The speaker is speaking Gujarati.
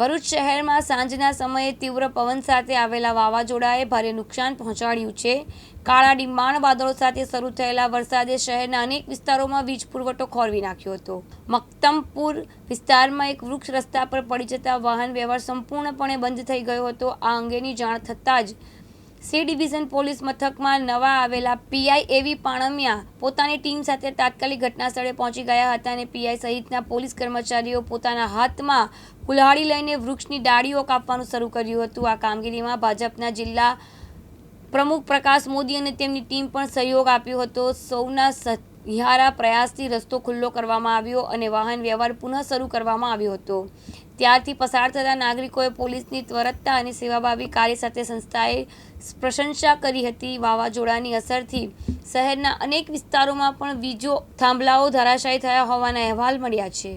ભરૂચ શહેરમાં સાંજના સમયે તીવ્ર પવન સાથે આવેલા વાવાઝોડાએ ભારે નુકસાન પહોંચાડ્યું છે. કાળા ડિંબાણ વાદળો સાથે શરૂ થયેલા વરસાદે શહેરના અનેક વિસ્તારોમાં વીજ પુરવઠો ખોરવી નાખ્યો હતો. મક્તમપુર વિસ્તારમાં એક વૃક્ષ રસ્તા પર પડી જતા વાહન વ્યવહાર સંપૂર્ણપણે બંધ થઈ ગયો હતો. આ અંગેની જાણ થતાં જ સી ડિવિઝન પોલીસ મથકમાં નવા આવેલા પીઆઈ એવી પાણમિયા પોતાની ટીમ સાથે તાત્કાલિક ઘટના સ્થળે પહોંચી ગયા હતા અને પીઆઈ સહિતના પોલીસ કર્મચારીઓ પોતાના હાથમાં કુલ્હાડી લઈને વૃક્ષની ડાળીઓ કાપવાનું શરૂ કર્યું હતું. આ કામગીરીમાં ભાજપના જિલ્લા પ્રમુખ પ્રકાશ મોદી અને તેમની ટીમ પણ સહયોગ આપ્યો હતો. સૌના સહિયારા પ્રયાસથી રસ્તો ખુલ્લો કરવામાં આવ્યો અને વાહન વ્યવહાર પુનઃ શરૂ કરવામાં આવ્યો હતો. ત્યારથી પસાર થતા નાગરિકોએ પોલીસની ત્વરતતા અને સેવાભાવી કાર્ય સાથે સંસ્થાએ પ્રશંસા કરી હતી. વાવાઝોડાની અસરથી શહેરના અનેક વિસ્તારોમાં પણ વીજો થાંભલાઓ ધરાશાયી થયા હોવાના અહેવાલ મળ્યા છે.